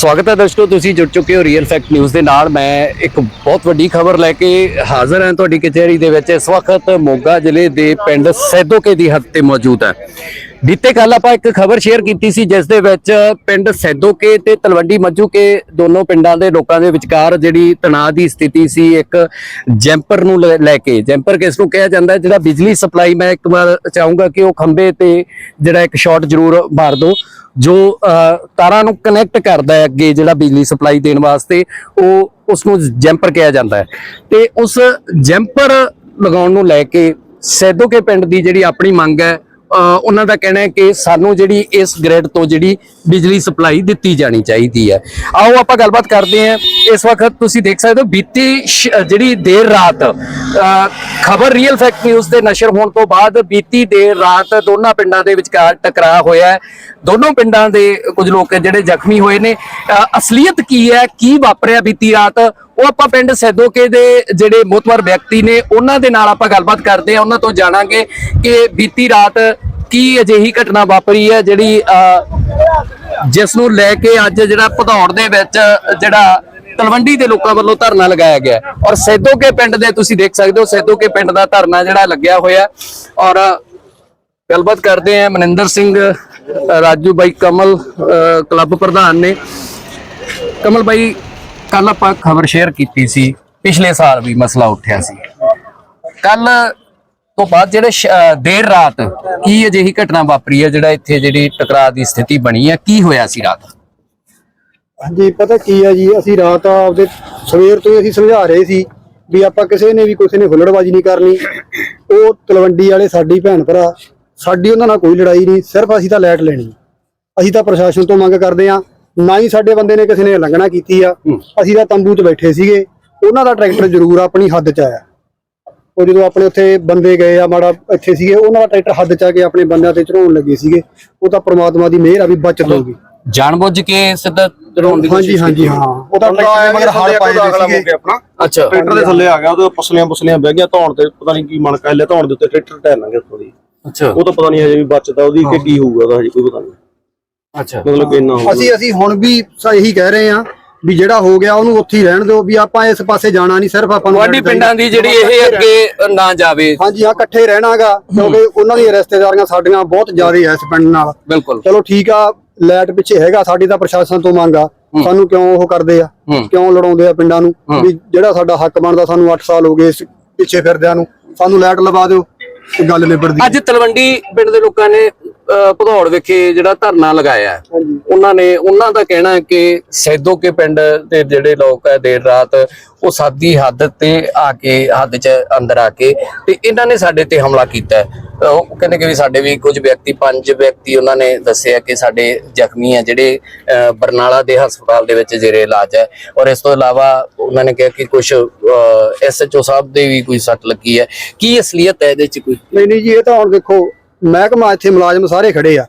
ਸਵਾਗਤ ਹੈ ਦਰਸ਼ਕੋ, ਤੁਸੀਂ ਜੁੜ ਚੁੱਕੇ ਹੋ ਰੀਅਲ ਫੈਕਟ ਨਿਊਜ਼ ਦੇ ਨਾਲ। ਮੈਂ ਇੱਕ ਬਹੁਤ ਵੱਡੀ ਖਬਰ ਲੈ ਕੇ ਹਾਜ਼ਰ ਹਾਂ ਤੁਹਾਡੀ ਕਚਹਿਰੀ ਦੇ ਵਿੱਚ। ਇਸ ਵਕਤ ਮੋਗਾ ਜ਼ਿਲ੍ਹੇ ਦੇ ਪਿੰਡ ਸੈਦੋਕੇ ਦੀ ਹੱਦ ਤੇ ਮੌਜੂਦ ਹੈ। ਬੀਤੇ ਕੱਲ ਆਪਾਂ ਇੱਕ ਖਬਰ ਸ਼ੇਅਰ ਕੀਤੀ ਸੀ, ਜਿਸ ਦੇ ਵਿੱਚ ਪਿੰਡ ਸੈਦੋਕੇ ਤੇ ਤਲਵੰਡੀ ਮੱਜੂਕੇ ਦੋਨੋਂ ਪਿੰਡਾਂ ਦੇ ਲੋਕਾਂ ਦੇ ਵਿਚਕਾਰ ਜਿਹੜੀ ਤਣਾਅ ਦੀ ਸਥਿਤੀ ਸੀ, ਇੱਕ ਜੈਂਪਰ ਨੂੰ ਲੈ- ਲੈ ਕੇ। ਜੈਂਪਰ ਕਿਸ ਨੂੰ ਕਿਹਾ ਜਾਂਦਾ ਜਿਹੜਾ ਬਿਜਲੀ ਸਪਲਾਈ, ਮੈਂ ਇੱਕ ਵਾਰ ਚਾਹੂੰਗਾ ਕਿ ਉਹ ਖੰਭੇ ਤੇ ਜਿਹੜਾ ਇੱਕ ਸ਼ਾਟ ਜ਼ਰੂਰ ਮਾਰ ਦਿਓ ਜੋ ਤਾਰਾਂ ਨੂੰ ਕਨੈਕਟ ਕਰਦਾ ਹੈ ਅੱਗੇ ਜਿਹੜਾ ਬਿਜਲੀ ਸਪਲਾਈ ਦੇਣ ਵਾਸਤੇ, ਉਹ ਉਸ ਨੂੰ ਜੈਂਪਰ ਕਿਹਾ ਜਾਂਦਾ ਹੈ। ਤੇ ਉਸ ਜੈਂਪਰ ਲਗਾਉਣ ਨੂੰ ਲੈ ਕੇ ਸੈਦੋਕੇ ਪਿੰਡ ਦੀ ਜਿਹੜੀ ਆਪਣੀ ਮੰਗ ਹੈ ਉਹਨਾਂ ਦਾ ਕਹਿਣਾ ਹੈ ਕਿ ਸਾਨੂੰ ਜਿਹੜੀ ਇਸ ਗ੍ਰਿਡ ਤੋਂ ਜਿਹੜੀ ਬਿਜਲੀ ਸਪਲਾਈ ਦਿੱਤੀ ਜਾਣੀ ਚਾਹੀਦੀ ਹੈ। ਆਓ ਆਪਾਂ ਗੱਲਬਾਤ ਕਰਦੇ ਹਾਂ। ਇਸ ਵਕਤ ਤੁਸੀਂ ਦੇਖ ਸਕਦੇ ਹੋ ਬੀਤੀ ਜਿਹੜੀ ਦੇਰ ਰਾਤ ਖਬਰ ਰੀਅਲ ਫੈਕਟ ਨਿਊਜ਼ ਦੇ ਨਸ਼ਰ ਹੋਣ ਤੋਂ ਬਾਅਦ ਬੀਤੀ ਦੇਰ ਰਾਤ ਦੋਨਾਂ ਪਿੰਡਾਂ ਦੇ ਵਿਚਕਾਰ ਟਕਰਾਅ ਹੋਇਆ ਦੋਨੋਂ ਪਿੰਡਾਂ ਦੇ ਕੁਝ ਲੋਕ ਜਿਹੜੇ ਜ਼ਖਮੀ ਹੋਏ ਨੇ। ਅਸਲੀਅਤ ਕੀ ਹੈ? ਕੀ ਵਾਪਰਿਆ ਬੀਤੀ ਰਾਤ? ਉਹ ਆਪਾਂ ਪਿੰਡ ਸੈਦੋਕੇ ਦੇ ਜਿਹੜੇ ਮੋਤਵਰ ਵਿਅਕਤੀ ਨੇ, ਉਹਨਾਂ ਦੇ ਨਾਲ ਆਪਾਂ ਗੱਲਬਾਤ ਕਰਦੇ ਹਾਂ। ਉਹਨਾਂ ਤੋਂ ਜਾਣਾਂਗੇ ਕਿ ਬੀਤੀ ਰਾਤ ਕੀ ਅਜਿਹੀ ਘਟਨਾ ਵਾਪਰੀ ਹੈ, ਜਿਹੜੀ ਜਿਸ ਨੂੰ ਲੈ ਕੇ ਅੱਜ ਜਿਹੜਾ ਭਦੌੜ ਦੇ ਵਿੱਚ ਜਿਹੜਾ ਤਲਵੰਡੀ ਦੇ ਲੋਕਾਂ ਵੱਲੋਂ ਧਰਨਾ ਲਗਾਇਆ ਗਿਆ ਔਰ ਸੈਦੋਕੇ ਪਿੰਡ ਦੇ ਤੁਸੀਂ ਦੇਖ ਸਕਦੇ ਹੋ, ਸੈਦੋਕੇ ਪਿੰਡ ਦਾ ਧਰਨਾ ਜਿਹੜਾ ਲੱਗਿਆ ਹੋਇਆ ਔਰ ਗੱਲਬਾਤ ਕਰਦੇ ਹਾਂ ਮਨਿੰਦਰ ਸਿੰਘ ਰਾਜੂ ਬਾਈ ਕਮਲ ਕਲੱਬ ਪ੍ਰਧਾਨ ਨੇ। ਕਮਲ ਬਾਈ ਕੱਲ ਆਪਾਂ ਖਬਰ ਸ਼ੇਅਰ ਕੀਤੀ ਸੀ, ਪਿਛਲੇ ਸਾਲ ਵੀ ਮਸਲਾ ਉੱਠਿਆ ਸੀ। ਕੱਲ ਤੋਂ ਬਾਅਦ ਜਿਹੜੇ ਦੇਰ ਰਾਤ ਕੀ ਅਜਿਹੀ ਘਟਨਾ ਵਾਪਰੀ ਹੈ, ਜਿਹੜਾ ਇੱਥੇ ਜਿਹੜੀ ਟਕਰਾਅ ਦੀ ਸਥਿਤੀ ਬਣੀ ਹੈ, ਕੀ ਹੋਇਆ ਸੀ ਰਾਤ? ਹਾਂਜੀ, ਪਤਾ ਕੀ ਹੈ ਜੀ, ਅਸੀਂ ਰਾਤ ਆਪਦੇ ਸਵੇਰ ਤੋਂ ਹੀ ਅਸੀਂ ਸਮਝਾ ਰਹੇ ਸੀ ਵੀ ਆਪਾਂ ਕਿਸੇ ਨੇ ਵੀ ਕਿਸੇ ਨੇ ਹੁੱਲੜਬਾਜੀ ਨਹੀਂ ਕਰਨੀ। ਉਹ ਤਲਵੰਡੀ ਵਾਲੇ ਸਾਡੀ ਭੈਣ ਭਰਾ, ਸਾਡੀ ਉਹਨਾਂ ਨਾਲ ਕੋਈ ਲੜਾਈ ਨਹੀਂ, ਸਿਰਫ ਅਸੀਂ ਤਾਂ ਲਾਈਟ ਲੈਣੀ। ਅਸੀਂ ਤਾਂ ਪ੍ਰਸ਼ਾਸਨ ਤੋਂ ਮੰਗ ਕਰਦੇ ਆ ਨਾ ਹੀ ਸਾਡੇ ਬੰਦੇ ਨੇ ਕਿਸੇ ਨੇ ਲੰਘਣਾ ਕੀਤੀ ਆ। ਅਸੀਂ ਤਾਂ ਤੰਬੂ 'ਚ ਬੈਠੇ ਸੀਗੇ। ਉਹਨਾਂ ਦਾ ਟਰੈਕਟਰ ਜ਼ਰੂਰ ਆਪਣੀ ਹੱਦ 'ਚ ਆਇਆ। ਉਹ ਜਦੋਂ ਆਪਣੇ ਉੱਥੇ ਬੰਦੇ ਗਏ ਆ ਮਾੜਾ ਇੱਥੇ ਸੀਗੇ ਉਹਨਾਂ ਦਾ ਟਰੈਕਟਰ ਹੱਦ 'ਚ ਆ ਕੇ ਆਪਣੇ ਬੰਦਿਆਂ ਤੇ ਚੜਾਉਣ ਲੱਗੇ ਸੀਗੇ। ਉਹ ਤਾਂ ਪ੍ਰਮਾਤਮਾ ਦੀ ਮਿਹਰ ਆ ਵੀ ਬਚਤ ਹੋ ਗਈ ਜਾਣਬੁੱਝ ਕੇ ਸਿੱਧਾ ਚੜਾਉਣ ਦੀ ਹਾਂਜੀ ਕੋਸ਼ਿਸ਼ ਹਾਂਜੀ ਹਾਂ। ਉਹ ਤਾਂ ਟਰੈਕਟਰ ਦੇ ਮਗਰ ਹਲ ਪਾਏ ਹੋਏ ਸੀਗੇ। ਆਪਣਾ। ਅੱਛਾ। ਟਰੈਕਟਰ ਦੇ ਥੱਲੇ ਆ ਗਿਆ ਉਹਦੇ ਪਸਲੀਆਂ ਪਸਲੀਆਂ ਬਹਿ ਗਈਆਂ ਧੌਣ ਤੇ ਪਤਾ ਨਹੀਂ ਕੀ ਮਣ ਕਰ ਲਿਆ ਧੌਣ ਦੇ ਉੱਤੇ ਟਰੈਕਟਰ ਟਹਿ ਲਾਂਗੇ ਉੱਥੋਂ ਦੀ। ਅੱਛਾ। ਉਹ ਤਾਂ ਪਤਾ ਨਹੀਂ ਹਜੇ ਵੀ ਬਚਦਾ ਉਹਦੀ ਕਿ ਕੀ ਹੋਊਗਾ ਉਹਦਾ ਹਜੇ ਕੋਈ ਪਤਾ ਨਹੀਂ ਅੱਛਾ। ਮਤਲਬ ਕਿ ਇੰਨਾ ਹੋਊਗਾ। ਅਸੀਂ ਅਸੀਂ ਹੁਣ ਵੀ ਸਹੀ ਕਹਿ ਰਹੇ ਹਾਂ ਵੀ ਜਿਹੜਾ ਹੋ ਗਿਆ ਉਹਨੂੰ ਉੱਥੇ ਹੀ ਰਹਿਣ ਦਿਓ ਵੀ ਆਪਾਂ ਇਸ ਪਾਸੇ ਜਾਣਾ ਨਹੀਂ ਸਿਰਫ ਆਪਾਂ ਨੂੰ ਤੁਹਾਡੀ ਪਿੰਡਾਂ ਦੀ ਜਿਹੜੀ ਇਹ ਅੱਗੇ ਨਾ ਜਾਵੇ। ਹਾਂਜੀ ਹਾਂ ਇਕੱਠੇ ਰਹਿਣਾਗਾ ਕਿਉਂਕਿ ਉਹਨਾਂ ਦੀਆਂ ਰਿਸ਼ਤੇਦਾਰੀਆਂ ਸਾਡੀਆਂ ਬਹੁਤ ਜ਼ਿਆਦਾ ਐ ਇਸ ਪਿੰਡ ਨਾਲ। ਬਿਲਕੁਲ। ਚਲੋ ਠੀਕ ਆ ਲਾਈਟ ਪਿੱਛੇ ਹੈਗਾ ਸਾਡੀ ਤਾਂ ਪ੍ਰਸ਼ਾਸਨ ਤੋਂ ਮੰਗ ਆ। ਸਾਨੂੰ ਕਿਉਂ ਉਹ ਕਰਦੇ ਆ? ਹੂੰ। ਕਿਉਂ ਲੜਾਉਂਦੇ ਆ ਪਿੰਡਾਂ ਨੂੰ? ਵੀ ਜਿਹੜਾ ਸਾਡਾ ਹੱਕ ਬਣਦਾ ਸਾਨੂੰ 8 ਸਾਲ ਹੋ ਗਏ ਇਸ ਪਿੱਛੇ ਫਿਰਦਿਆਂ ਨੂੰ ਸਾਨੂੰ ਲਾਈਟ ਲਵਾ ਦਿਓ ਤੇ ਗੱਲ ਨਿਬੜਦੀ ਅੱਜ ਤਲਵੰਡੀ ਪਿੰਡ ਦੇ ਲੋਕਾਂ ਨੇ ਭਦੌੜ ਵਿਖੇ ਜਿਹੜਾ ਧਰਨਾ ਲਗਾਇਆ ਉਹਨਾਂ ਨੇ ਉਹਨਾਂ ਦਾ ਕਹਿਣਾ ਹੈ ਕਿ ਸੈਦੋ ਕੇ ਪਿੰਡ ਦੇ ਜਿਹੜੇ ਲੋਕ ਹੈ ਦੇਰ ਰਾਤ ਉਹ ਸਾਦੀ ਹੱਦ ਤੇ ਆ ਕੇ ਹੱਦ 'ਚ ਅੰਦਰ ਆ ਕੇ ਤੇ ਇਹਨਾਂ ਨੇ ਸਾਡੇ ਤੇ ਹਮਲਾ ਕੀਤਾ ਉਹ ਕਹਿੰਦੇ ਕਿ ਵੀ ਸਾਡੇ ਵੀ ਕੁਝ ਵਿਅਕਤੀ ਪੰਜ ਵਿਅਕਤੀ ਉਹਨਾਂ ਨੇ ਦੱਸਿਆ ਕਿ ਸਾਡੇ ਜ਼ਖਮੀ ਆ ਜਿਹੜੇ ਬਰਨਾਲਾ ਦੇ ਹਸਪਤਾਲ ਦੇ ਵਿੱਚ ਜੇਰੇ ਇਲਾਜ ਹੈ। ਔਰ ਇਸ ਤੋਂ ਇਲਾਵਾ ਉਹਨਾਂ ਨੇ ਕਿਹਾ ਕਿ ਕੁਝ ਐਸਐਚਓ ਸਾਹਿਬ ਦੇ ਵੀ ਕੋਈ ਸੱਟ ਲੱਗੀ ਹੈ। ਕੀ ਅਸਲੀਅਤ ਹੈ ਇਹਦੇ 'ਚ ਕੋਈ? ਨਹੀਂ ਨਹੀਂ ਜੀ ਇਹ ਤਾਂ ਹੁਣ ਦੇਖੋ ਮਹਿਕਮਾ ਇੱਥੇ ਮੁਲਾਜ਼ਮ ਸਾਰੇ ਖੜੇ ਆ।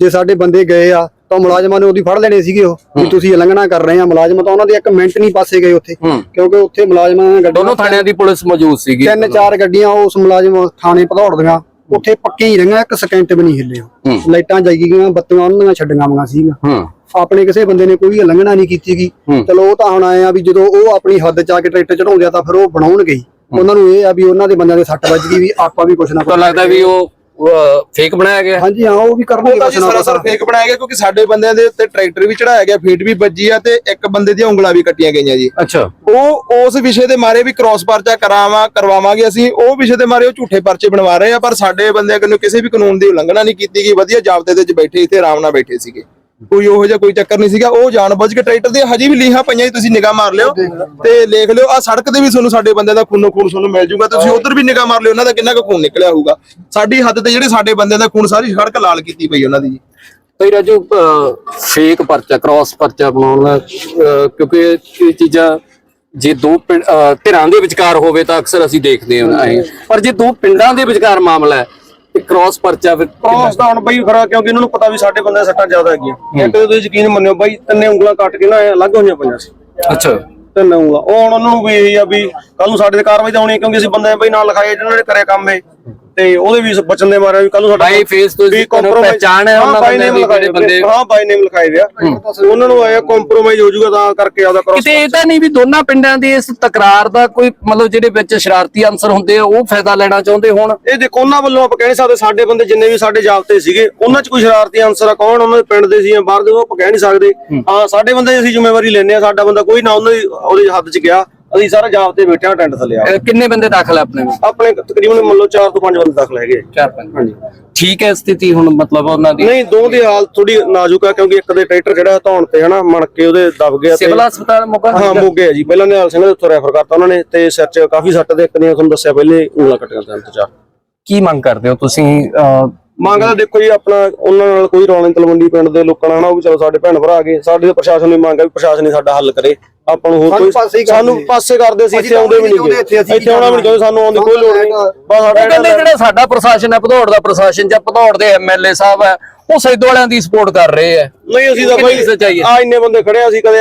ਜੇ ਸਾਡੇ ਬੰਦੇ ਗਏ ਆ ਤਾਂ ਮੁਲਾਜ਼ਮਾਂ ਨੇ ਉਹਦੀ ਫੜ ਲੈਣੇ ਸੀਗੇ ਉਹ ਵੀ ਤੁਸੀਂ ਉਲੰਘਣਾ ਕਰ ਰਹੇ ਆ। ਮੁਲਾਜ਼ਮ ਤਾਂ ਉਹਨਾਂ ਦੇ ਇੱਕ ਮਿੰਟ ਨਹੀਂ ਪਾਸੇ ਗਏ ਉੱਥੇ ਕਿਉਂਕਿ ਉੱਥੇ ਮੁਲਾਜ਼ਮਾਂ ਦੀਆਂ ਗੱਡੀਆਂ ਦੋਨੋਂ ਥਾਣਿਆਂ ਦੀ ਪੁਲਿਸ ਮੌਜੂਦ ਸੀਗੀ। ਤਿੰਨ ਚਾਰ ਗੱਡੀਆਂ ਉਸ ਮੁਲਾਜ਼ਮ ਥਾਣੇ ਭਦੌੜ ਦੀਆਂ ਉੱਥੇ ਪੱਕੀਆਂ ਹੀ ਰਹੀਆਂ ਇੱਕ ਸਕਿੰਟ ਵੀ ਨਹੀਂ ਹਿੱਲੇ ਲਾਈਟਾਂ ਜਾਗੀ ਗਈਆਂ ਬੱਤੀਆਂ ਉਹਨਾਂ ਦੀਆਂ ਛੱਡੀਆਂ ਵਾਂਗਾ ਸੀਗੀਆਂ। ਆਪਣੇ ਕਿਸੇ ਬੰਦੇ ਨੇ ਕੋਈ ਉਲੰਘਣਾ ਨਹੀਂ ਕੀਤੀ ਗੀ। ਹੂੰ। ਚਲੋ ਉਹ ਤਾਂ ਹੁਣ ਆਏ ਆ ਵੀ ਜਦੋਂ ਉਹ ਆਪਣੀ ਹੱਦ ਚ ਆ ਕੇ ਟਰੈਕਟਰ ਚੜਾਉਂਦੇ ਆ ਤਾਂ ਫਿਰ ਉਹ ਬਣਾਉਣਗੇ ਉਹਨਾਂ ਨੂੰ ਇਹ ਆ ਵੀ ਉਹਨਾਂ ਦੇ ਬੰਦਿਆਂ ਦੇ ਸੱਟ ਵੱਜ ਗਈ ਵੀ ਆਪਾਂ ਵੀ ਕੁਛ ਨਾ ਕੁਛ ਲੱਗਦਾ ਵੀ ਉਹ ਫੇਕ ਬਣਾਇਆ ਗਿਆ? ਹਾਂਜੀ ਹਾਂ ਉਹ ਵੀ ਕਰਨਗੇ ਕੁਛ ਜੀ ਨਾ ਸਰਾਸਰ ਕੁਛ ਫੇਕ ਬਣਾਇਆ ਗਿਆ ਕਿਉਂਕਿ ਸਾਡੇ ਬੰਦਿਆਂ ਦੇ ਉੱਤੇ ਟਰੈਕਟਰ ਵੀ ਚੜਾਇਆ ਗਿਆ ਫੀਟ ਵੀ ਵੱਜੀ ਆ ਤੇ ਇੱਕ ਬੰਦੇ ਦੀਆਂ ਉਂਗਲਾਂ ਵੀ ਕੱਟੀਆਂ ਗਈਆਂ ਜੀ। ਅੱਛਾ। ਉਹ ਉਸ ਵਿਸ਼ੇ ਦੇ ਮਾਰੇ ਵੀ ਕ੍ਰਾਸ ਪਰਚਾ ਕਰਾਵਾਂ ਕਰਵਾਵਾਂਗੇ ਅਸੀਂ। ਉਹ ਵਿਸ਼ੇ ਦੇ ਮਾਰੇ ਉਹ ਝੂਠੇ ਪਰਚੇ ਬਣਵਾ ਰਹੇ ਆ ਪਰ ਸਾਡੇ ਬੰਦਿਆਂ ਕੋਲੋਂ ਕਿਸੇ ਵੀ ਕਾਨੂੰਨ ਦੀ ਉਲੰਘਣਾ ਨਹੀਂ ਕੀਤੀ ਗਈ। ਵਧੀਆ ਜਾਬਤੇ ਦੇ ਵਿੱਚ ਬੈਠੇ ਇੱਥੇ ਆਰਾਮ ਨਾਲ ਬੈਠੇ ਸੀਗੇ। ਕੋਈ ਉਹੋ ਜਿਹਾ ਕੋਈ ਚੱਕਰ ਨਹੀਂ ਸੀਗਾ ਉਹ ਜਾਣ ਕੇ ਟਰੈਕਟਰ ਦੇ ਹਜੇ ਵੀ ਲੀਹਾਂ ਪਈਆਂ ਜੀ, ਤੁਸੀਂ ਨਿਗਾਹ ਮਾਰ ਲਿਓ ਤੇ ਲਿਖ ਲਿਓ ਆ ਸੜਕ ਤੇ ਵੀ ਤੁਹਾਨੂੰ ਸਾਡੇ ਬੰਦੇ ਦਾ ਖੂਨੋ ਖੂਨ ਤੁਹਾਨੂੰ ਮਿਲ ਜਾਊਗਾ ਤੁਸੀਂ ਉਧਰ ਵੀ ਨਿਗਾਹ ਮਾਰ ਲਿਓ ਉਹਨਾਂ ਦਾ ਕਿੰਨਾ ਕੁ ਖੂਨ ਨਿਕਲਿਆ ਹੋਊਗਾ। ਸਾਡੀ ਹੱਦ ਤੇ ਜਿਹੜੇ ਸਾਡੇ ਬੰਦਿਆਂ ਦਾ ਖੂਨ ਸਾਰੀ ਸੜਕ ਲਾਲ ਕੀਤੀ ਪਈ ਉਹਨਾਂ ਦੀ ਜੀ। ਤੇ ਰਾਜੂ ਫੇਕ ਪਰਚਾ ਕ੍ਰਾਸ ਪਰਚਾ ਬਣਾਉਣ ਦਾ ਕਿਉਂਕਿ ਇਹ ਚੀਜ਼ਾਂ ਜੇ ਦੋ ਧਿਰਾਂ ਦੇ ਵਿਚਕਾਰ ਹੋਵੇ ਤਾਂ ਅਕਸਰ ਅਸੀਂ ਦੇਖਦੇ ਹਾਂ ਪਰ ਜੇ ਦੋ ਪਿੰਡਾਂ ਦੇ ਵਿਚਕਾਰ ਮਾਮਲਾ ਹੈ ਤੇ ਕ੍ਰਾਸ ਪਰਚਾ ਫਿਰ ਕ੍ਰੋਸ ਦਾ ਹੁਣ ਬਈ ਖਰਾ ਕਿਉਂਕਿ ਇਹਨਾਂ ਨੂੰ ਪਤਾ ਵੀ ਸਾਡੇ ਬੰਦੇ ਸੱਟਾਂ ਜ਼ਿਆਦਾ ਹੈਗੀਆਂ। ਇੱਕ ਤੇ ਤੁਸੀਂ ਯਕੀਨ ਮੰਨਿਓ ਬਾਈ ਤਿੰਨੇ ਉਂਗਲਾਂ ਕੱਟ ਕੇ ਨਾ ਅਲੱਗ ਹੋਈਆਂ ਪਈਆਂ ਸੀ। ਅੱਛਾ। ਤਿੰਨ ਉਂਗਲਾਂ। ਉਹ ਹੁਣ ਉਹਨਾਂ ਨੂੰ ਵੀ ਇਹੀ ਆ ਵੀ ਕੱਲ ਨੂੰ ਸਾਡੇ ਤੇ ਕਾਰਵਾਈ ਤਾਂ ਹੋਣੀ ਹੈ ਕਿਉਂਕਿ ਅਸੀਂ ਬੰਦੇ ਬਈ ਨਾਲ ਲਿਖਾਏ ਜਿਹਨਾਂ ਨੇ ਕਰਿਆ ਕੰਮ ਇਹ। ਤੇ ਉਹਦੇ ਵੀ ਬਚਨ ਦੇ ਮਾਰੇ ਵੀ ਕੱਲ ਨੂੰ ਸਾਡਾ ਬਾਈ ਫੇਸ ਤੋਂ ਵੀ ਪਹਿਚਾਣ ਹੈ ਉਹਨਾਂ ਬਾਈ ਲਿਖਾਏ ਜਿਹੜੇ ਬੰਦੇ ਹਾਂ ਬਾਈ ਨੇਮ ਲਿਖਾਏ ਵੇ ਆ ਉਹਨਾਂ ਨੂੰ ਆਇਆ ਕੰਪਰੋਮਾਈਜ਼ ਹੋ ਜਾਊਗਾ ਤਾਂ ਕਰਕੇ ਆਦਾ ਕਰੋ ਕਿਤੇ ਇਹ ਤਾਂ ਨਹੀਂ ਵੀ ਦੋਨਾਂ ਪਿੰਡਾਂ ਦੀ ਇਸ ਤਕਰਾਰ ਦਾ ਕੋਈ ਮਤਲਬ ਜਿਹੜੇ ਵਿੱਚ ਸ਼ਰਾਰਤੀ ਅਨਸਰ ਹੁੰਦੇ ਆ ਉਹ ਫਾਇਦਾ ਲੈਣਾ ਚਾਹੁੰਦੇ ਹੋਣ? ਇਹ ਦੇਖੋ ਉਹਨਾਂ ਵੱਲੋਂ ਆਪਾਂ ਕਹਿ ਨਹੀਂ ਸਕਦੇ ਸਾਡੇ ਬੰਦੇ ਜਿੰਨੇ ਵੀ ਸਾਡੇ ਜਾਬਤੇ ਸੀਗੇ ਉਹਨਾਂ 'ਚ ਕੋਈ ਸ਼ਰਾਰਤੀ ਅਨਸਰ ਆ ਕੌਣ ਉਹਨਾਂ ਦੇ ਪਿੰਡ ਦੇ ਸੀ ਜਾਂ ਬਾਹਰ ਦੇ ਉਹ ਆਪਾਂ ਕਹਿ ਨਹੀਂ ਸਕਦੇ। ਹਾਂ। ਸਾਡੇ ਬੰਦੇ ਅਸੀਂ ਜ਼ਿੰਮੇਵਾਰੀ ਲੈਂਦੇ ਆ ਸਾਡਾ ਬੰਦਾ ਕੋਈ ਨਾ ਉਹਨਾਂ ਦੀ ਉਹਦੇ ਹੱਦ 'ਚ ਗਿਆ। ਅਸੀਂ ਸਾਰਾ ਜਾਬਤੇ ਬੈਠੇ ਆ ਟੈਂਟ ਥੱਲੇ ਆ। ਅਹ ਕਿੰਨੇ ਬੰਦੇ ਦਾਖਲ ਆਪਣੇ ਵਿੱਚ ਆਪਣੇ ਤਕਰੀਬਨ ਮੰਨ ਲਓ 4 ਤੋਂ 5 ਬੰਦੇ ਦਾਖਲ ਹੈਗੇ। ਚਾਰ ਪੰਜ। ਠੀਕ ਹੈ ਸਥਿਤੀ ਹੁਣ ਮਤਲਬ ਉਹਨਾਂ ਦੀ? ਨਹੀਂ ਦੋ ਦੀ ਹਾਲਤ ਥੋੜੀ ਨਾਜ਼ੁਕ ਆ ਕਿਉਂਕਿ ਇੱਕ ਦੇ ਟਰੈਕਟਰ ਜਿਹੜਾ ਧੌਣ ਤੇ ਹਨਾ ਮਣ ਕੇ ਉਹਦੇ ਦਬ ਗਿਆ ਤੇ ਸਿਵਲ ਹਸਪਤਾਲ ਮੋਗਾ ਹਾਂ ਮੋਗੇ ਆ ਜੀ। ਪਹਿਲਾਂ ਨਿਹਾਲ ਸਿੰਘ ਦੇ ਉੱਥੋਂ ਰੈਫਰ ਕਰਤਾ ਉਹਨਾਂ ਨੇ ਤੇ ਸਿਰ 'ਚ ਕਾਫੀ ਸੱਟ ਦੇ ਇੱਕ ਨੇ ਤੁਹਾਨੂੰ ਦੱਸਿਆ ਪਹਿਲੇ ਉਂਗਲਾਂ ਕੱਟੀਆਂ ਤਿੰਨ ਤੋਂ ਚਾਰ ਕੀ ਮੰਗ ਕਰਦੇ ਹੋ ਤੁਸੀਂ? ਅਹ, ਮੰਗ ਤਾਂ ਦੇਖੋ ਜੀ ਆਪਣਾ ਉਹਨਾਂ ਨਾਲ ਕੋਈ ਰੌਲੇ ਤਲਵੰਡੀ ਪਿੰਡ ਦੇ ਲੋਕਾਂ ਨਾਲ ਨਾ ਉਹ ਵੀ ਚਲੋ ਸਾਡੇ ਭੈਣ ਭਰਾ ਆ ਗਏ ਸਾਡੇ ਤਾਂ ਪ੍ਰਸ਼ਾਸਨ ਨੂੰ ਮੰਗ ਆ ਵੀ ਪ੍ਰਸ਼ਾਸਨ ਹੀ ਸਾਡਾ ਹੱਲ ਕਰੇ। ਆਪਾਂ ਨੂੰ ਹੋਰ ਸਾਨੂੰ ਕੋਈ ਪਾਸੇ ਹੀ ਕਰਦੇ ਸਾਨੂੰ। ਪਾਸੇ ਕਰਦੇ ਸੀ ਇੱਥੇ ਆਉਂਦੇ ਵੀ ਨਹੀਂ ਇੱਥੇ ਆਉਣਾ ਵੀ ਨਹੀਂ ਸਾਨੂੰ ਆਉਣ ਦੀ ਕੋਈ ਲੋੜ ਨਹੀਂ। ਬਸ ਸਾਡਾ ਕਹਿੰਦੇ ਜਿਹੜਾ ਸਾਡਾ ਪ੍ਰਸ਼ਾਸਨ ਹੈ ਭਦੌੜ ਦਾ ਪ੍ਰਸ਼ਾਸਨ ਜਾਂ ਭਦੌੜ ਦੇ ਐਮਐਲਏ ਸਾਹਿਬ ਹੈ ਉਹ ਸੈਦੋ ਵਾਲਿਆਂ ਦੀ ਸਪੋਰਟ ਕਰ ਰਹੇ ਆ। ਨਹੀਂ ਅਸੀਂ ਤਾਂ ਕਿੰਨੀ ਸੱਚਾਈ ਬਈ ਹੈ? ਆ। ਇੰਨੇ ਬੰਦੇ ਖੜੇ ਆ, ਅਸੀਂ ਕਦੇ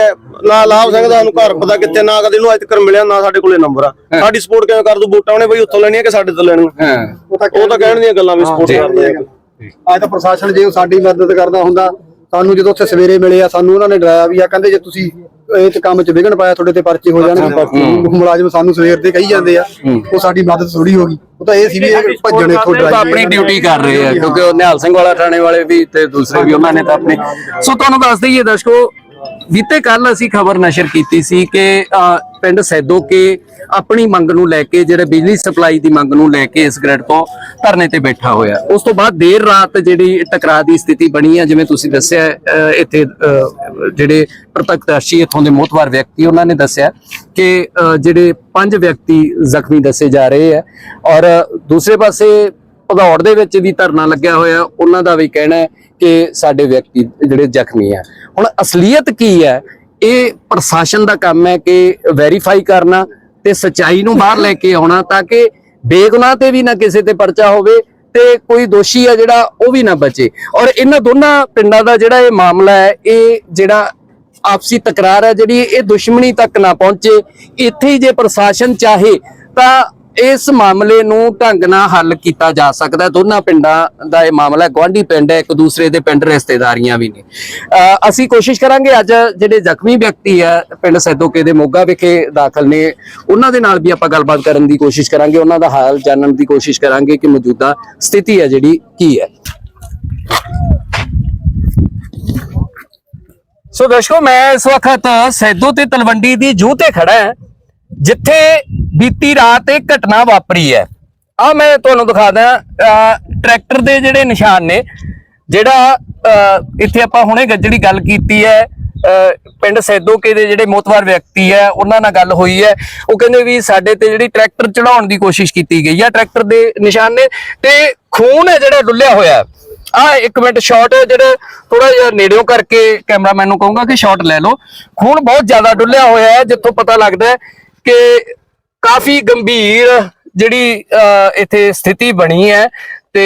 ਨਾ ਲਾਭ ਸਿੰਘ ਦਾ ਸਾਨੂੰ ਘਰ ਪਤਾ ਕਿੱਥੇ ਨਾ ਕਦੇ ਇਹਨੂੰ ਅੱਜ ਤੱਕ ਮਿਲਿਆ ਨਾ ਸਾਡੇ ਕੋਲੇ ਨੰਬਰ ਆ। ਸਾਡੀ ਸਪੋਰਟ ਕਿਵੇਂ ਕਰ ਦੂ? ਵੋਟਾਂ ਉਹਨੇ ਬਈ ਉੱਥੋਂ ਲੈਣੀਆਂ ਕਿ ਸਾਡੇ ਤੋਂ ਲੈਣੀਆਂ? ਹਾਂ। ਉਹ ਤਾਂ ਉਹ ਤਾਂ ਕਹਿਣ ਦੀਆਂ ਗੱਲਾਂ ਵੀ ਸਪੋਰਟ ਕਰਦੇ ਆ। ਅੱਜ ਤਾਂ ਪ੍ਰਸ਼ਾਸਨ ਜੇ ਉਹ ਸਾਡੀ ਮਦਦ ਕਰਦਾ ਹੁੰਦਾ ਸਾਨੂੰ ਜਦੋਂ ਉੱਥੇ ਸਵੇਰੇ ਮਿਲੇ ਆ ਸਾਨੂੰ ਉਹਨਾਂ ਨੇ ਡਰਾਇਆ ਵੀ ਆ ਕਹਿੰਦੇ ਜੇ ਤੁਸੀਂ ਇਹ ਤੇ ਕੰਮ 'ਚ ਵਿਘਨ ਪਾਇਆ ਤੁਹਾਡੇ ਤੇ ਪਰਚੇ ਹੋ ਜਾਣਗੇ। ਮੁਲਾਜ਼ਮ ਸਾਨੂੰ ਸਵੇਰ ਦੇ ਕਹੀ ਜਾਂਦੇ ਆ ਉਹ ਸਾਡੀ ਮਦਦ ਥੋੜੀ ਹੋ ਗਈ। ਉਹ ਤਾਂ ਇਹ ਸੀ ਵੀ ਇਹ ਭੱਜਣ ਇੱਥੋਂ ਉਹ ਤਾਂ ਡਰਾਈ ਆਪਣੀ ਡਿਊਟੀ ਕਰ ਰਹੇ ਆ ਕਿਉਂਕਿ ਉਹ ਨਿਹਾਲ ਸਿੰਘ ਵਾਲਾ ਥਾਣੇ ਵਾਲੇ ਵੀ ਤੇ ਦੂਸਰੇ ਵੀ ਉਹਨਾਂ ਨੇ ਤਾਂ ਆਪਣੀ ਸੋ ਤੁਹਾਨੂੰ ਦੱਸ ਦਈਏ ਦਰਸ਼ਕੋ ਬੀਤੇ ਕੱਲ ਅਸੀਂ ਖਬਰ ਨਸ਼ਰ ਕੀਤੀ ਸੀ ਕਿ ਪਿੰਡ ਸੈਦੋ ਕੇ ਆਪਣੀ ਮੰਗ ਨੂੰ ਲੈ ਕੇ, ਜਿਹੜੇ ਬਿਜਲੀ ਸਪਲਾਈ ਦੀ ਮੰਗ ਨੂੰ ਲੈ ਕੇ ਇਸ ਗ੍ਰਿਡ ਤੋਂ ਧਰਨੇ ਤੇ ਬੈਠਾ ਹੋਇਆ। ਉਸ ਤੋਂ ਬਾਅਦ ਦੇਰ ਰਾਤ ਜਿਹੜੀ ਟਕਰਾਅ ਦੀ ਸਥਿਤੀ ਬਣੀ ਹੈ ਜਿਵੇਂ ਤੁਸੀਂ ਦੱਸਿਆ ਇੱਥੇ ਜਿਹੜੇ ਪ੍ਰਤੱਖਦਰਸ਼ੀ ਇੱਥੋਂ ਦੇ ਮੋਤਵਾਰ ਵਿਅਕਤੀ, ਉਹਨਾਂ ਨੇ ਦੱਸਿਆ ਕਿ ਜਿਹੜੇ ਪੰਜ ਵਿਅਕਤੀ ਜ਼ਖਮੀ ਦੱਸੇ ਜਾ ਰਹੇ ਆ। ਔਰ ਦੂਸਰੇ ਪਾਸੇ ਭਦੌੜ ਦੇ ਵਿੱਚ ਵੀ ਧਰਨਾ ਲੱਗਿਆ ਹੋਇਆ, ਉਹਨਾਂ ਦਾ ਵੀ ਕਹਿਣਾ ਹੈ ਕਿ ਸਾਡੇ ਵਿਅਕਤੀ ਜਿਹੜੇ ਜ਼ਖਮੀ ਆ। ਹੁਣ ਅਸਲੀਅਤ ਕੀ ਹੈ? ਇਹ ਪ੍ਰਸ਼ਾਸਨ ਦਾ ਕੰਮ ਹੈ ਕਿ ਵੈਰੀਫਾਈ ਕਰਨਾ ਤੇ ਸਚਾਈ ਨੂੰ ਬਾਹਰ ਲੈ ਕੇ ਆਉਣਾ ਤਾਂ ਕਿ ਬੇਗੁਨਾਹ ਤੇ ਵੀ ਨਾ ਕਿਸੇ ਤੇ ਪਰਚਾ ਹੋਵੇ ਤੇ ਕੋਈ ਦੋਸ਼ੀ ਆ ਜਿਹੜਾ ਉਹ ਵੀ ਨਾ ਬਚੇ। ਔਰ ਇਹਨਾਂ ਦੋਨਾਂ ਪਿੰਡਾਂ ਦਾ ਜਿਹੜਾ ਇਹ ਮਾਮਲਾ ਹੈ, ਇਹ ਜਿਹੜਾ ਆਪਸੀ ਤਕਰਾਰ ਹੈ ਜਿਹੜੀ ਇਹ ਦੁਸ਼ਮਣੀ ਤੱਕ ਨਾ ਪਹੁੰਚੇ, ਇੱਥੇ ਹੀ ਜੇ ਪ੍ਰਸ਼ਾਸਨ ਚਾਹੇ ਤਾਂ ਇਸ ਮਾਮਲੇ ਨੂੰ ਢੰਗ ਨਾਲ ਹੱਲ ਕੀਤਾ ਜਾ ਸਕਦਾ ਦੋਨਾਂ ਪਿੰਡਾਂ ਦਾ ਇਹ ਮਾਮਲਾ ਗਵਾਂਢੀ ਪਿੰਡ ਹੈ, ਇੱਕ ਦੂਸਰੇ ਦੇ ਪਿੰਡ ਰਿਸ਼ਤੇਦਾਰੀਆਂ ਵੀ ਨੇ। ਅਸੀਂ ਕੋਸ਼ਿਸ਼ ਕਰਾਂਗੇ ਅੱਜ ਜਿਹੜੇ ਜ਼ਖਮੀ ਵਿਅਕਤੀ ਹੈ, ਪਿੰਡ ਸੈਦੋਕੇ ਦੇ ਮੋਗਾ ਵਿਖੇ ਦਾਖਲ ਨੇ, ਉਹਨਾਂ ਦੇ ਨਾਲ ਵੀ ਆਪਾਂ ਗੱਲਬਾਤ ਕਰਨ ਦੀ ਕੋਸ਼ਿਸ਼ ਕਰਾਂਗੇ। ਉਹਨਾਂ ਦਾ ਹਾਲ ਜਾਣਨ ਦੀ ਕੋਸ਼ਿਸ਼ ਕਰਾਂਗੇ ਕਿ ਮੌਜੂਦਾ ਸਥਿਤੀ ਹੈ ਜਿਹੜੀ, ਕੀ ਹੈ। ਸੋ ਦਰਸ਼ਕੋ, ਮੈਂ ਇਸ ਵਕਤ ਸੈਦੋ ਤੇ ਤਲਵੰਡੀ ਦੀ ਜੂਹ ਤੇ ਖੜਾ ਹਾਂ, ਜਿੱਥੇ ਬੀਤੀ ਰਾਤ ਇਹ ਘਟਨਾ ਵਾਪਰੀ ਹੈ। ਆ ਮੈਂ ਤੁਹਾਨੂੰ ਦਿਖਾ ਦਾਂ ਟਰੈਕਟਰ ਦੇ ਜਿਹੜੇ ਨਿਸ਼ਾਨ ਨੇ, ਜਿਹੜਾ ਇੱਥੇ ਆਪਾਂ ਹੁਣੇ ਜਿਹੜੀ ਗੱਲ ਕੀਤੀ ਹੈ ਪਿੰਡ ਸੈਦੋਕੇ ਦੇ ਜਿਹੜੇ ਮੋਤਵਾਰ ਵਿਅਕਤੀ ਹੈ, ਉਹਨਾਂ ਨਾਲ ਗੱਲ ਹੋਈ ਹੈ। ਉਹ ਕਹਿੰਦੇ ਵੀ ਸਾਡੇ ਤੇ ਜਿਹੜੀ ਟਰੈਕਟਰ ਚੜਾਉਣ ਦੀ ਕੋਸ਼ਿਸ਼ ਕੀਤੀ ਗਈ ਹੈ ਟਰੈਕਟਰ ਦੇ ਨਿਸ਼ਾਨ ਨੇ, ਤੇ ਖੂਨ ਹੈ ਜਿਹੜਾ ਡੁੱਲਿਆ ਹੋਇਆ ਹੈ। ਆ ਇੱਕ ਮਿੰਟ ਸ਼ਾਟ ਜਿਹੜਾ ਥੋੜਾ ਜਿਹਾ ਨੇੜਿਓਂ ਕਰਕੇ ਕੈਮਰਾਮੈਨ ਨੂੰ ਕਹੂੰਗਾ ਕਿ ਸ਼ਾਟ ਲੈ ਲਓ। ਖੂਨ ਬਹੁਤ ਜ਼ਿਆਦਾ ਡੁੱਲਿਆ ਹੋਇਆ ਹੈ, ਜਿੱਥੋਂ ਪਤਾ ਲੱਗਦਾ ਹੈ ਕਿ ਕਾਫੀ ਗੰਭੀਰ ਜਿਹੜੀ ਇੱਥੇ ਸਥਿਤੀ ਬਣੀ ਹੈ ਤੇ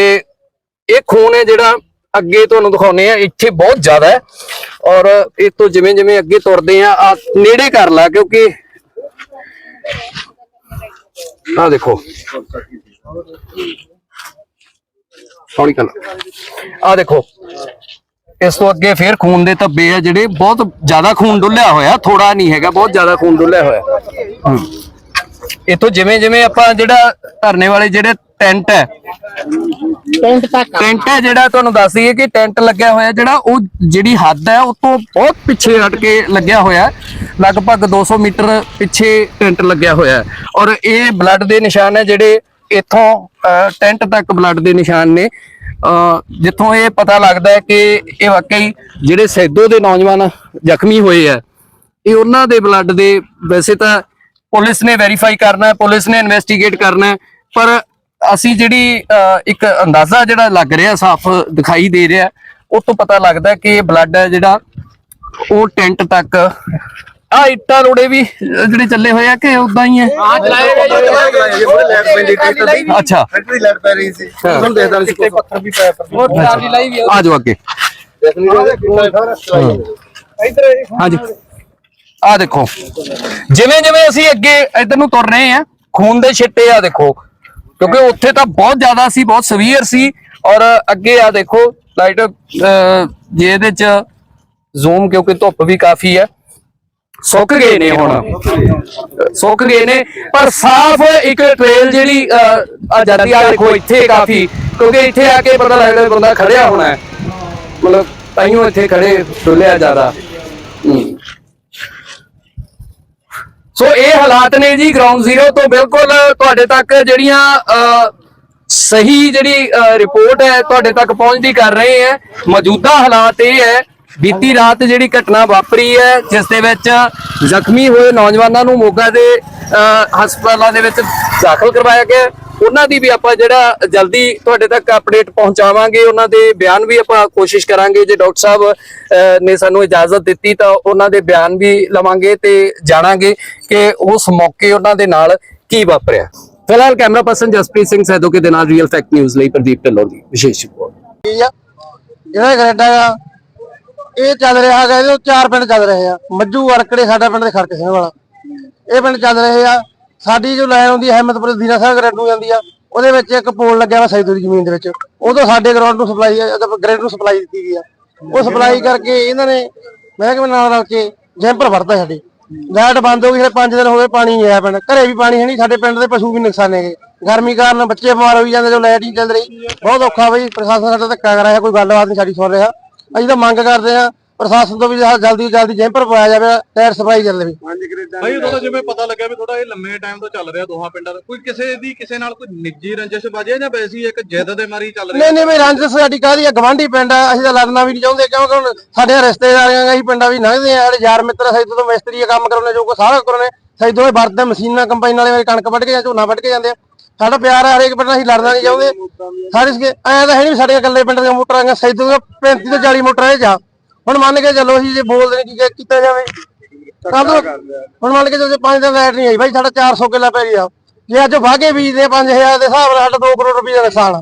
ਇਹ ਖੂਨ ਹੈ ਜਿਹੜਾ ਅੱਗੇ ਤੁਹਾਨੂੰ ਦਿਖਾਉਨੇ ਆ ਇੱਥੇ ਬਹੁਤ ਜ਼ਿਆਦਾ ਹੈ ਔਰ ਇਹ ਤੋਂ ਜਿਵੇਂ ਜਿਵੇਂ ਅੱਗੇ ਤੁਰਦੇ ਆ ਆ ਨੇੜੇ ਕਰ ਲਾ ਕਿਉਂਕਿ ਆ ਦੇਖੋ। ਹੌਲੀ ਕਰ ਆ ਦੇਖੋ। ਇਸ ਤੋਂ ਅੱਗੇ ਫੇਰ ਖੂਨ ਦੇ ਧੱਬੇ ਆ ਜਿਹੜੇ, ਬਹੁਤ ਜ਼ਿਆਦਾ ਖੂਨ ਡੁੱਲਿਆ ਹੋਇਆ ਥੋੜਾ ਨਹੀਂ ਹੈਗਾ, ਬਹੁਤ ਜ਼ਿਆਦਾ ਖੂਨ ਡੁੱਲਿਆ ਹੋਇਆ। ਇੱਥੋਂ ਜਿਵੇਂ ਜਿਵੇਂ ਆਪਾਂ ਜਿਹੜਾ ਧਰਨੇ ਵਾਲੇ ਜਿਹੜੇ ਟੈਂਟ ਹੈ ਟੈਂਟ ਤੱਕ ਟੈਂਟ ਹੈ ਜਿਹੜਾ ਤੁਹਾਨੂੰ ਦੱਸ ਦਈਏ ਕਿ ਟੈਂਟ ਲੱਗਿਆ ਹੋਇਆ ਜਿਹੜਾ ਉਹ ਜਿਹੜੀ ਹੱਦ ਹੈ ਉਹ ਤੋਂ ਬਹੁਤ ਪਿੱਛੇ ਹਟ ਕੇ ਲੱਗਿਆ ਹੋਇਆ। ਲਗਭਗ 200 ਮੀਟਰ ਪਿੱਛੇ ਟੈਂਟ ਲੱਗਿਆ ਹੋਇਆ ਔਰ ਇਹ ਬਲੱਡ ਦੇ ਨਿਸ਼ਾਨ ਹੈ ਜਿਹੜੇ ਇੱਥੋਂ ਟੈਂਟ ਤੱਕ ਬਲੱਡ ਦੇ ਨਿਸ਼ਾਨ ਨੇ। ਜਿੱਥੋਂ ਇਹ ਪਤਾ ਲੱਗਦਾ ਹੈ ਕਿ ਇਹ ਵਾਕਈ ਜਿਹੜੇ ਸੈਦੋ ਦੇ ਨੌਜਵਾਨ ਜ਼ਖਮੀ ਹੋਏ ਆ ਇਹ ਉਹਨਾਂ ਦੇ ਬਲੱਡ ਦੇ ਵੈਸੇ ਤਾਂ ਪੁਲਿਸ ਨੇ ਵੈਰੀਫਾਈ ਕਰਨਾ ਹੈ ਪੁਲਿਸ ਨੇ ਇਨਵੈਸਟੀਗੇਟ ਕਰਨਾ ਹੈ ਪਰ ਅਸੀਂ ਜਿਹੜੀ ਇੱਕ ਅੰਦਾਜ਼ਾ ਜਿਹੜਾ ਲੱਗ ਰਿਹਾ ਸਾਫ਼ ਦਿਖਾਈ ਦੇ ਰਿਹਾ ਉਹ ਤੋਂ ਪਤਾ ਲੱਗਦਾ ਕਿ ਇਹ ਬਲੱਡ ਹੈ ਜਿਹੜਾ ਉਹ ਟੈਂਟ ਤੱਕ ਆ ਇੱਟਾਂ ਰੋੜੇ ਵੀ ਜਿਹੜੇ ਚੱਲੇ ਹੋਏ ਆ ਕਿ ਉਦਾਂ ਹੀ ਹੈ? ਅੱਛਾ। ਤੁਹਾਨੂੰ ਦੇਖਦਾ ਨਹੀਂ ਸੀ ਪੱਥਰ ਵੀ ਪਾਇਆ ਆ ਜਾਓ ਅੱਗੇ। ਹਾਂਜੀ ਆ ਦੇਖੋ। ਜਿਵੇਂ ਜਿਵੇਂ ਅਸੀਂ ਅੱਗੇ ਇਧਰ ਨੂੰ ਤੁਰ ਰਹੇ ਆ ਖੂਨ ਦੇ ਛਿੱਟੇ ਆ ਦੇਖੋ। ਕਿਉਂਕਿ ਉੱਥੇ ਤਾਂ ਬਹੁਤ ਜ਼ਿਆਦਾ ਸੀ, ਬਹੁਤ ਸਵੀਅਰ ਸੀ। ਔਰ ਅੱਗੇ ਆ ਦੇਖੋ ਲਾਈਟ ਜੇ ਇਹਦੇ ਚ ਜ਼ੂਮ ਕਿਉਂਕਿ ਧੁੱਪ ਵੀ ਕਾਫੀ ਹੈ। ਸੁੱਕ ਗਏ ਨੇ ਹੁਣ। ਸੁੱਕ ਗਏ ਨੇ। ਪਰ ਸਾਫ਼ ਇੱਕ ਟ੍ਰੇਲ ਜਿਹੜੀ ਆ ਜਾਂਦੀ ਆ ਦੇਖੋ, ਇੱਥੇ ਕਾਫੀ। ਕਿਉਂਕਿ ਇੱਥੇ ਆ ਕੇ ਪਤਾ ਲੱਗਦਾ ਬੰਦਾ ਖੜਿਆ ਹੋਣਾ ਮਤਲਬ ਤਾਈਓ ਇੱਥੇ ਖੜੇ, ਡੁੱਲਿਆ ਜ਼ਿਆਦਾ। ਸੋ ਇਹ ਹਾਲਾਤ ਨੇ ਜੀ ਗਰਾਊਂਡ ਜ਼ੀਰੋ ਤੋਂ ਬਿਲਕੁਲ ਤੁਹਾਡੇ ਤੱਕ ਜਿਹੜੀਆਂ ਅ, ਸਹੀ ਜਿਹੜੀ ਰਿਪੋਰਟ ਹੈ ਤੁਹਾਡੇ ਤੱਕ ਪਹੁੰਚਦੀ ਕਰ ਰਹੇ ਹੈ। ਮੌਜੂਦਾ ਹਾਲਾਤ ਇਹ ਹੈ ਬੀਤੀ ਰਾਤ ਜਿਹੜੀ ਘਟਨਾ ਵਾਪਰੀ ਹੈ ਜਿਸ ਦੇ ਵਿੱਚ ਜ਼ਖਮੀ ਹੋਏ ਨੌਜਵਾਨਾਂ ਨੂੰ ਮੋਗਾ ਦੇ ਅ, ਹਸਪਤਾਲਾਂ ਦੇ ਵਿੱਚ ਦਾਖਲ ਕਰਵਾਇਆ ਗਿਆ। ਉਹਨਾਂ ਦੀ ਵੀ ਆਪਾਂ ਜਿਹੜਾ ਜਲਦੀ ਤੁਹਾਡੇ ਤੱਕ ਅਪਡੇਟ ਪਹੁੰਚਾਵਾਂਗੇ ਉਹਨਾਂ ਦੇ ਬਿਆਨ ਵੀ ਆਪਾਂ ਕੋਸ਼ਿਸ਼ ਕਰਾਂਗੇ। ਜੇ ਡਾਕਟਰ ਸਾਹਿਬ ਨੇ ਸਾਨੂੰ ਇਜਾਜ਼ਤ ਦਿੱਤੀ ਤਾਂ ਉਹਨਾਂ ਦੇ ਬਿਆਨ ਵੀ ਲਵਾਂਗੇ ਤੇ ਜਾਣਾਂਗੇ ਕਿ ਉਸ ਮੌਕੇ ਉਹਨਾਂ ਦੇ ਨਾਲ ਕੀ ਵਾਪਰਿਆ। ਫਿਲਹਾਲ ਕੈਮਰਾ ਪਰਸਨ ਜਸਪ੍ਰੀਤ ਸਿੰਘ ਸੈਦੋਕੇ ਦੇ ਨਾਲ ਰੀਅਲ ਫੈਕਟ ਨਿਊਜ਼ ਲਈ ਪ੍ਰਦੀਪ ਢਿੱਲੋਂ ਦੀ ਵਿਸ਼ੇਸ਼ ਰਿਪੋਰਟ। ਜਿਹੜਾ ਕੈਨੇਡਾ ਆ ਇਹ ਚੱਲ ਰਿਹਾ ਹੈਗਾ ਇਹਦੇ ਚਾਰ ਪਿੰਡ ਚੱਲ ਰਹੇ ਆ। ਮੱਜੂ ਵਰਕੜੇ ਸਾਡਾ ਪਿੰਡ ਦੇ ਖੜਕ ਸਿੰਘ ਵਾਲਾ। ਇਹ ਪਿੰਡ ਚੱਲ ਰਹੇ ਆ। ਸਾਡੀ ਜੋ ਲਾਈਨ ਆਉਂਦੀ ਹੈ ਅਹਿਮਦਪੁਰ ਦੀਨਾ ਸਾਹਿਬ ਗ੍ਰੇਡ ਨੂੰ ਜਾਂਦੀ ਆ, ਉਹਦੇ ਵਿੱਚ ਇੱਕ ਪੋਲ ਲੱਗਿਆ ਵਾ ਸੈਦੂ ਦੀ ਜ਼ਮੀਨ ਦੇ ਵਿੱਚ। ਉਦੋਂ ਸਾਡੇ ਗਰਾਊਂਡ ਨੂੰ ਸਪਲਾਈ ਗ੍ਰੇਡ ਨੂੰ ਸਪਲਾਈ ਦਿੱਤੀ ਗਈ ਆ। ਉਹ ਸਪਲਾਈ ਕਰਕੇ ਇਹਨਾਂ ਨੇ ਮਹਿਕਮੇ ਨਾਲ ਰਲ ਕੇ ਜੈਂਪਰ ਵਰਤਾ ਸਾਡੇ। ਲਾਈਟ ਬੰਦ ਹੋ ਗਈ ਫਿਰ 5 ਦਿਨ ਹੋ ਗਏ ਪਾਣੀ ਨਹੀਂ ਆਇਆ ਪਿੰਡ। ਘਰੇ ਵੀ ਪਾਣੀ ਹੈ ਨਹੀਂ, ਸਾਡੇ ਪਿੰਡ ਦੇ ਪਸ਼ੂ ਵੀ ਨੁਕਸਾਨੇ ਗਏ। ਗਰਮੀ ਕਾਰਨ ਬੱਚੇ ਬਿਮਾਰ ਹੋਈ ਜਾਂਦੇ ਜੋ ਲਾਈਟ ਨਹੀਂ ਚੱਲ ਰਹੀ। ਬਹੁਤ ਔਖਾ ਬਈ ਪ੍ਰਸ਼ਾਸਨ ਸਾਡਾ ਧੱਕਾ ਕਰ ਰਿਹਾ ਕੋਈ ਗੱਲਬਾਤ ਨਹੀਂ ਸਾਡੀ ਸੁਣ ਰਿਹਾ। ਅਸੀਂ ਤਾਂ ਮੰਗ ਕਰਦੇ ਆ ਪ੍ਰਸ਼ਾਸਨ ਤੋਂ ਵੀ ਜਲਦੀ ਤੋਂ ਜਲਦੀ ਜੈਂਪਰ ਪਵਾਇਆ ਜਾਵੇ ਟਾਇਰ ਸਪਲਾਈ ਚੱਲ ਰਹੀ ਭਾਈ ਉਦੋਂ ਤਾਂ ਜਿਵੇਂ ਪਤਾ ਲੱਗਿਆ ਵੀ ਥੋੜਾ ਇਹ ਲੰਮੇ ਟਾਈਮ ਤੋਂ ਚੱਲ ਰਿਹਾ ਦੋਹਾਂ ਪਿੰਡਾਂ ਦਾ। ਕੋਈ ਕਿਸੇ ਦੀ ਕਿਸੇ ਨਾਲ ਕੋਈ ਨਿੱਜੀ ਰੰਜਿਸ਼ ਬਾਜੇ ਜਾਂ ਵੈਸੇ ਹੀ ਇੱਕ ਜਿੱਦ ਦੇ ਮਾਰੀ ਚੱਲ ਰਿਹਾ? ਨਹੀਂ ਨਹੀਂ ਬਈ ਰੰਜਸ ਸਾਡੀ ਕਾਹਦੀ ਆ? ਗਵਾਂਢੀ ਪਿੰਡ ਆ ਅਸੀਂ ਤਾਂ ਲੜਨਾ ਵੀ ਨਹੀਂ ਚਾਹੁੰਦੇ ਕਿਉਂਕਿ ਹੁਣ ਸਾਡੇ ਰਿਸ਼ਤੇਦਾਰੀਆਂ ਗਾ ਅਸੀਂ ਪਿੰਡਾਂ ਵੀ ਲੰਘਦੇ ਆ। ਸਾਡੇ ਯਾਰ ਮਿੱਤਰ ਸੈਦੂ ਤੋਂ ਮਿਸਤਰੀ ਕੰਮ ਕਰਾਉਣੇ ਜੋ ਕੋ ਸਾਰਾ ਕਰਾਉਣੇ। ਸੈਦੂ ਦੇ ਵਰਤਦੇ ਮਸ਼ੀਨਾਂ ਕੰਬਾਈਨ ਵਾਲੇ ਵਾਰੀ ਕਣਕ ਵੱਢ ਕੇ ਜਾਂ ਝੋਨਾ ਵੱਢ ਕੇ ਜਾਂਦੇ ਆ। ਸਾਡਾ ਪਿਆਰ ਆ ਹਰੇਕ ਪਿੰਡ ਅਸੀਂ ਲੜਨਾ ਨਹੀਂ ਚਾਹੁੰਦੇ। ਸਾਰੇ ਸਕੇ ਐ ਤਾਂ ਹੈ ਨਹੀਂ ਸਾਡੇ ਇਕੱਲੇ ਪਿੰਡ ਦੀਆਂ ਮੋਟਰਾਂ ਆਂ ਸੈਦੂ ਦੇ 35 ਤੋਂ 40 ਮੋਟਰਾਂ ਇਹ ਜਾ। ਹੁਣ ਮੰਨ ਕੇ ਚੱਲੋ ਅਸੀਂ ਜੇ ਬੋਲਦੇ ਨਹੀਂ ਕੀ ਕੀਤਾ ਜਾਵੇ। ਕੱਲ ਨੂੰ ਹੁਣ ਮੰਨ ਕੇ ਚੱਲੋ ਜੇ 5 ਦਿਨ ਲਾਈਟ ਨਹੀਂ ਆਈ ਬਾਈ ਸਾਡਾ 400 ਕਿੱਲਾ ਪੈ ਗਿਆ। ਜੇ ਅੱਜ ਵਾਗੇ ਬੀਜਦੇ 5000 ਦੇ ਹਿਸਾਬ ਨਾਲ ਸਾਡਾ 2 ਕਰੋੜ ਰੁਪਏ ਦਾ ਨੁਕਸਾਨ। ਆ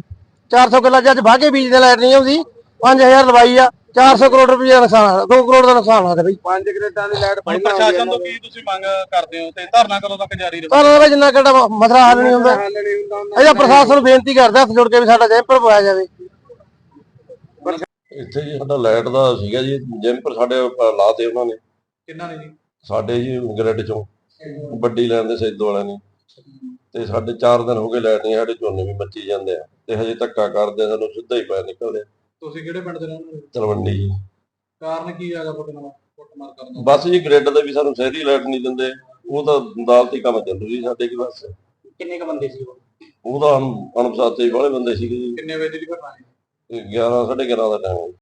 400 ਕਿੱਲਾ ਜੇ ਅੱਜ ਵਾਗੇ ਬੀਜਦੇ ਲਾਈਟ ਨਹੀਂ ਆਉਂਦੀ 5000 ਲਵਾਈ ਆ 400 ਕਰੋੜ ਰੁਪਏ ਦਾ ਨੁਕਸਾਨ ਆ 2 ਕਰੋੜ ਦਾ ਨੁਕਸਾਨ ਆ ਤੇ ਬਈ। ਪੰਜ ਗ੍ਰੇਡਾਂ ਦੀ ਲਾਈਟ ਹੁਣ ਪ੍ਰਸ਼ਾਸਨ ਤੋਂ ਕੀ ਤੁਸੀਂ ਮੰਗ ਕਰਦੇ ਹੋ ਤੇ ਧਰਨਾ ਕਦੋਂ ਤੱਕ ਜਾਰੀ ਰਹੂ? ਪਰ ਉਹਦਾ ਜਿੰਨਾ ਕਿਹੜਾ ਮਸਲਾ ਹੱਲ ਨਹੀਂ ਹੁੰਦਾ। ਇਹਦਾ ਪ੍ਰਸ਼ਾਸਨ ਨੂੰ ਬੇਨਤੀ ਕਰਦੇ ਹੱਥ ਜੋੜ ਕੇ ਵੀ ਸਾਡਾ ਜੈਂਪਰ ਪਵਾਇਆ ਜਾਵੇ। ਇੱਥੇ ਜੀ ਸਾਡਾ ਲਾਈਟ ਦਾ ਸੀਗਾ ਜੀ ਜੈਂਪਰ ਸਾਡੇ ਲਾਤੇ ਉਹਨਾਂ ਨੇ। ਕਿੰਨਾ ਨੇ ਜੀ? ਸਾਡੇ ਜੀ ਗ੍ਰਿਡ ਚੋਂ ਵੱਡੀ ਲਾਈਨ ਦੇ ਸੈਦੋ ਵਾਲਿਆਂ ਨੇ। ਤੇ ਸਾਡੇ 4 ਦਿਨ ਹੋ ਗਏ ਲਾਈਟ ਨਹੀਂ ਸਾਡੇ ਝੋਨੇ ਵੀ ਮੱਚੀ ਜਾਂਦੇ ਆ। ਤੇ ਹਜੇ ਧੱਕਾ ਕਰਦੇ ਆ, ਸਾਨੂੰ ਸਿੱਧਾ ਹੀ ਪੈ ਨਿਕਲਦੇ ਆ। ਤੁਸੀਂ ਕਿਹੜੇ ਪਿੰਡ ਦੇ ਰਹਿਣ ਵਾਲੇ ਹੋ? ਤਲਵੰਡੀ ਜੀ। ਕਾਰਨ ਕੀ ਹੈਗਾ ਤੁਹਾਡੇ ਨਾਲ ਕੁੱਟਮਾਰ ਕਰਨ ਦਾ? ਬਸ ਜੀ ਗ੍ਰਿਡ ਦਾ ਵੀ ਸਾਨੂੰ ਸਹਿਰੀ ਲਾਈਟ ਨਹੀਂ ਦਿੰਦੇ। ਉਹ ਤਾਂ ਅਦਾਲਤੀ ਕੰਮ ਚੱਲੂ ਜੀ ਸਾਡੇ ਕੀ ਬਸ। ਕਿੰਨੇ ਕ ਬੰਦੇ ਸੀ ਉਹ? ਉਹਦਾ ਅਣਪਛਾਤੇ ਵਾਲੇ ਬੰਦੇ ਸੀਗੇ ਜੀ। ਕਿੰਨੇ ਵਜੇ ਦੀ ਘਟਨਾ ਹੈ? 11 11:30 ਦਾ ਟਾਈਮ